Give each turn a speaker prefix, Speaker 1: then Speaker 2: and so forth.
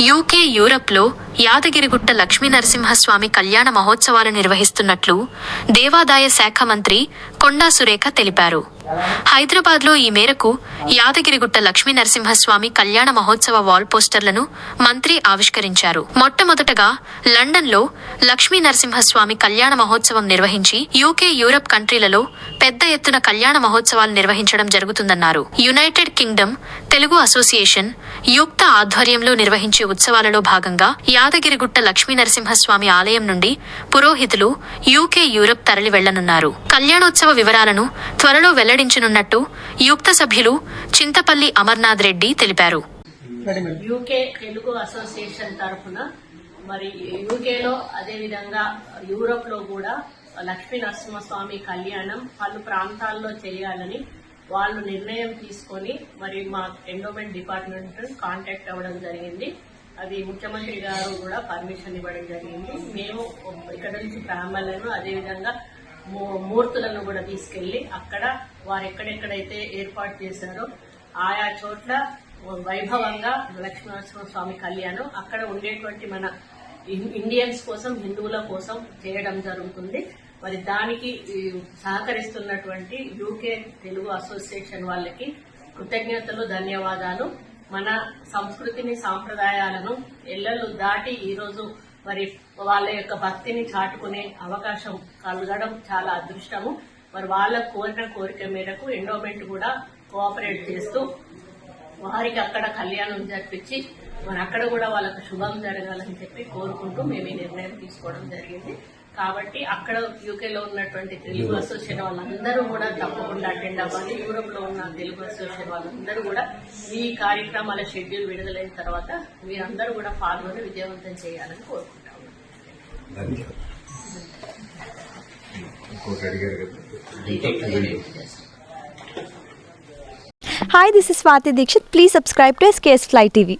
Speaker 1: UK యూరప్లో యాదగిరిగుట్ట లక్ష్మీ నరసింహస్వామి కళ్యాణ మహోత్సవాలు నిర్వహిస్తున్నట్లు దేవాదాయ శాఖ మంత్రి కొండా సురేఖ తెలిపారు. హైదరాబాద్లో ఈ మేరకు యాదగిరిగుట్ట లక్ష్మీ నరసింహస్వామి కళ్యాణ మహోత్సవ వాల్ పోస్టర్లను మంత్రి ఆవిష్కరించారు. మొట్టమొదటగా లండన్లో లక్ష్మీ నరసింహస్వామి కళ్యాణ మహోత్సవం నిర్వహించి యూకే యూరప్ కంట్రీలలో పెద్ద ఎత్తున కళ్యాణ మహోత్సవాలు నిర్వహించడం జరుగుతుందన్నారు. యునైటెడ్ కింగ్డమ్ తెలుగు అసోసియేషన్ యుక్త ఆధ్వర్యంలో నిర్వహించే ఉత్సవాలలో భాగంగా యాదగిరిగుట్ట లక్ష్మీ నరసింహస్వామి ఆలయం నుండి పురోహితులు యూకే యూరప్ తరలి వెళ్ళనున్నారు కళ్యాణోత్సవ వివరాలను త్వరలో వెల్లడించనున్నట్టు యుక్త సభ్యులు చింతపల్లి అమర్నాథ్ రెడ్డి తెలిపారు.
Speaker 2: యూకే తెలుగు అసోసియేషన్ తరఫున మరి యూకేలో అదేవిధంగా యూరోప్లో కూడా లక్ష్మీ నరసింహస్వామి కళ్యాణం పలు ప్రాంతాల్లో చేయాలని వాళ్ళు నిర్ణయం తీసుకొని మరి మా ఎండోమెంట్ డిపార్ట్మెంట్ కాంటాక్ట్ అవ్వడం జరిగింది. అది ముఖ్యమంత్రి గారు కూడా పర్మిషన్ ఇవ్వడం జరిగింది. మేము ఇక్కడ నుంచి బ్రాహ్మణులను అదేవిధంగా మూ- మూర్తులను కూడా తీసుకెళ్ళి అక్కడ వారు ఎక్కడెక్కడైతే ఏర్పాటు చేశారో ఆయా చోట్ల వైభవంగా లక్ష్మీనరసింహ స్వామి కళ్యాణం అక్కడ ఉండేటువంటి మన ఇండియన్స్ కోసం హిందువుల కోసం చేయడం జరుగుతుంది. మరి దానికి సహకరిస్తున్నటువంటి యూకే తెలుగు అసోసియేషన్ వాళ్ళకి కృతజ్ఞతలు ధన్యవాదాలు. మన సంస్కృతిని సాంప్రదాయాలను ఎల్లలు దాటి ఈరోజు మరి వాళ్ళ యొక్క భక్తిని చాటుకునే అవకాశం కలగడం చాలా అదృష్టము. మరి వాళ్ళ కోరిన కోరిక మేరకు ఎండోమెంట్ కూడా కోఆపరేట్ చేస్తూ వారికి అక్కడ కళ్యాణం జరిపించి మరి అక్కడ కూడా వాళ్ళకు శుభం జరగాలని చెప్పి కోరుకుంటూ మేము ఈ నిర్ణయం తీసుకోవడం జరిగింది. కాబట్టి అక్కడ యూకేలో ఉన్నటువంటి తెలుగు అసోసియేషన్ వాళ్ళందరూ కూడా తప్పకుండా అటెండ్ అవ్వాలి. యూరోప్లో ఉన్న తెలుగు అసోసియేషన్ వాళ్ళందరూ కూడా ఈ కార్యక్రమాల షెడ్యూల్ విడుదలైన తర్వాత మీరందరూ కూడా పాల్గొని విజయవంతం చేయాలని కోరుకుంటాము.
Speaker 3: Hi this is Swathi Dikshit please subscribe to SKS fly TV